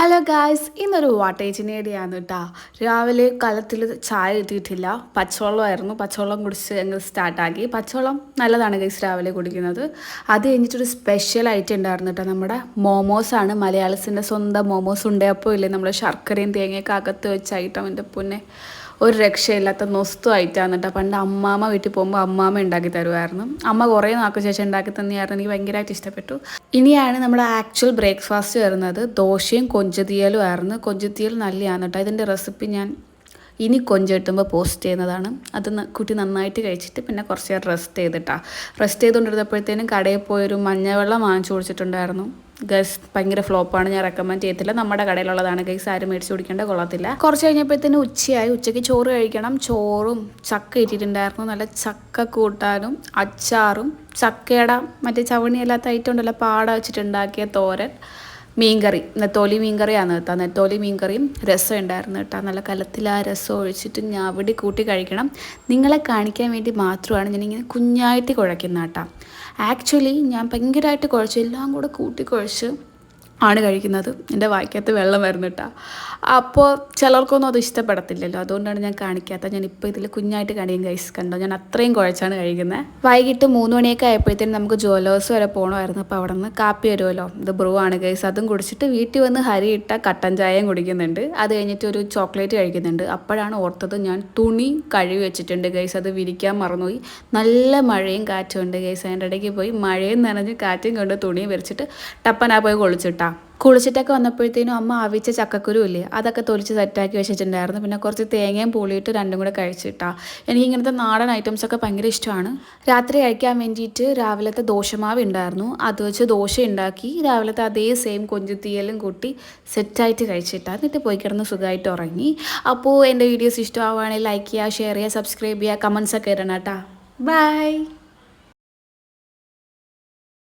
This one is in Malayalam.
ഹലോ ഗായ്സ് ഇന്നൊരു വാട്ടേജിനേടിയാണ് കേട്ടോ രാവിലെ കലത്തിൽ ചായ കിട്ടിയിട്ടില്ല. പച്ചവെള്ളമായിരുന്നു പച്ചവെള്ളം കുടിച്ച് ഞങ്ങൾ സ്റ്റാർട്ടാക്കി പച്ചവെള്ളം നല്ലതാണ് ഗൈസ് രാവിലെ കുടിക്കുന്നത്. അത് കഴിഞ്ഞിട്ടൊരു സ്പെഷ്യൽ ഐറ്റം ഉണ്ടായിരുന്നു കേട്ടോ നമ്മുടെ മോമോസാണ് മലയാളസിന്റെ സ്വന്തം മോമോസ് ഉണ്ട് അപ്പോൾ ഇല്ലേ? നമ്മൾ ശർക്കരയും തേങ്ങയൊക്കെ അകത്ത് വെച്ച ഐറ്റം എന്റെ പൊന്നെ ഒരു രക്ഷയില്ലാത്ത നൊസ്തു ആയിട്ടാണ് കേട്ടോ പണ്ട് അമ്മാമ്മ വീട്ടിൽ പോകുമ്പോൾ അമ്മാമ്മ ഉണ്ടാക്കി തരുമായിരുന്നു അമ്മ കുറേ നാൾക്ക് ശേഷം ഉണ്ടാക്കി തന്നെയായിരുന്നു. എനിക്ക് ഭയങ്കരമായിട്ട് ഇഷ്ടപ്പെട്ടു. ഇനിയാണ് നമ്മുടെ ആക്ച്വൽ ബ്രേക്ക്ഫാസ്റ്റ് വരുന്നത്. ദോശയും കൊഞ്ചത്തിയലും ആയിരുന്നു. കൊഞ്ചത്തിയൽ നല്ലതാണ് കേട്ടോ ഇതിന്റെ റെസിപ്പി ഞാൻ ഇനി കൊഞ്ച് കിട്ടുമ്പോൾ പോസ്റ്റ് ചെയ്യുന്നതാണ്. അത് കുട്ടി നന്നായിട്ട് കഴിച്ചിട്ട് പിന്നെ കുറച്ച് നേരം റെസ്റ്റ് ചെയ്തിട്ടാണ് റെസ്റ്റ് ചെയ്തുകൊണ്ടിരുന്നപ്പോഴത്തേനും കടയിൽ പോയൊരു മഞ്ഞവെള്ളം വാങ്ങിച്ചു കുടിച്ചിട്ടുണ്ടായിരുന്നു. ഗസ് ഭയങ്കര ഫ്ലോപ്പാണ് ഞാൻ റെക്കമെൻഡ് ചെയ്യത്തില്ല. നമ്മുടെ കടയിലുള്ളതാണ് ഗൈസ് ആരും മേടിച്ച് കുടിക്കേണ്ട കൊള്ളത്തില്ല. കുറച്ച് കഴിഞ്ഞപ്പോഴത്തേനും ഉച്ചയായി. ഉച്ചയ്ക്ക് ചോറ് കഴിക്കണം. ചോറും ചക്ക ഇട്ടിട്ടുണ്ടായിരുന്നു. നല്ല ചക്ക കൂട്ടാനും അച്ചാറും ചക്കയുടെ മറ്റേ ചവണിയല്ലാത്ത ഐറ്റം ഉണ്ടല്ലോ പാട വെച്ചിട്ടുണ്ടാക്കിയ തോരൻ. മീൻകറി. നെത്തോലി മീൻകറിയാണ് കേട്ടോ. നെത്തോലി മീൻകറിയും രസം ഉണ്ടായിരുന്നു കേട്ടോ. നല്ല കലത്തിൽ ആ രസം ഒഴിച്ചിട്ട് ഞാവിടി കൂട്ടി കഴിക്കണം. നിങ്ങളെ കാണിക്കാൻ വേണ്ടി മാത്രമാണ് ഞാനിങ്ങനെ കുഞ്ഞായിട്ട് കുഴയ്ക്കുന്ന കേട്ടോ. ആക്ച്വലി ഞാൻ ഭയങ്കരമായിട്ട് കുഴച്ചു. എല്ലാം കൂടെ കൂട്ടി കുഴച്ച് ആണ് കഴിക്കുന്നത്. എന്റെ വായിക്കകത്ത് വെള്ളം വരുന്നു കേട്ടോ അപ്പോൾ ചിലർക്കൊന്നും അത് ഇഷ്ടപ്പെടത്തില്ലല്ലോ. അതുകൊണ്ടാണ് ഞാൻ കാണിക്കാത്ത ഞാൻ ഇപ്പോൾ ഇതിൽ കുഞ്ഞായിട്ട് കാണിക്കും ഗൈസ് കണ്ടോ? ഞാൻ അത്രയും കുഴച്ചാണ് കഴിക്കുന്നത് വൈകിട്ട് മൂന്ന് മണിയൊക്കെ ആയപ്പോഴത്തേനും നമുക്ക് ജോലോസ് വരെ പോകണമായിരുന്നു അപ്പോൾ അവിടെ നിന്ന് കാപ്പി വരുമല്ലോ. ഇത് ബ്രൂ ആണ് ഗൈസ് അതും കുടിച്ചിട്ട് വീട്ടിൽ വന്ന് ഹരി ഇട്ട കട്ടൻ ചായയും കുടിക്കുന്നുണ്ട്. അത് കഴിഞ്ഞിട്ട് ഒരു ചോക്ലേറ്റ് കഴിക്കുന്നുണ്ട്. അപ്പോഴാണ് ഓർത്തത് ഞാൻ തുണി കഴുകി വെച്ചിട്ടുണ്ട് ഗൈസ് അത് വിരിക്കാൻ മറന്നുപോയി. നല്ല മഴയും കാറ്റും ഉണ്ട് ഗൈസ് അതിന്റെ ഇടയ്ക്ക് പോയി മഴയും നനഞ്ഞ് കാറ്റും കൊണ്ട് തുണി വിരിച്ചിട്ട് ടപ്പനാ പോയി കുളിച്ചിട്ടാ. കുളിച്ചിട്ടൊക്കെ വന്നപ്പോഴത്തേനും അമ്മ ആവിച്ച ചക്കക്കുരു ഇല്ലേ? അതൊക്കെ തൊലിച്ച് സെറ്റാക്കി വെച്ചിട്ടുണ്ടായിരുന്നു. പിന്നെ കുറച്ച് തേങ്ങയും പുളിയിട്ട് രണ്ടും കൂടെ കഴിച്ചിട്ടാ. എനിക്ക് ഇങ്ങനത്തെ നാടൻ ഐറ്റംസ് ഒക്കെ ഭയങ്കര ഇഷ്ടമാണ്. രാത്രി കഴിക്കാൻ വേണ്ടിയിട്ട് രാവിലത്തെ ദോശമാവ് ഉണ്ടായിരുന്നു. അത് വെച്ച് ദോശ ഉണ്ടാക്കി രാവിലത്തെ അതേ സെയിം കൊഞ്ചുത്തീയലും കൂട്ടി സെറ്റായിട്ട് കഴിച്ചിട്ടാ. എന്നിട്ട് പോയി കിടന്ന് സുഖമായിട്ട് ഉറങ്ങി. അപ്പോൾ എന്റെ വീഡിയോസ് ഇഷ്ടമാവുകയാണെങ്കിൽ ലൈക്ക് ചെയ്യുക ഷെയർ ചെയ്യുക സബ്സ്ക്രൈബ് ചെയ്യുക കമൻസ് ഒക്കെ ഇടണം കേട്ടോ. ബൈ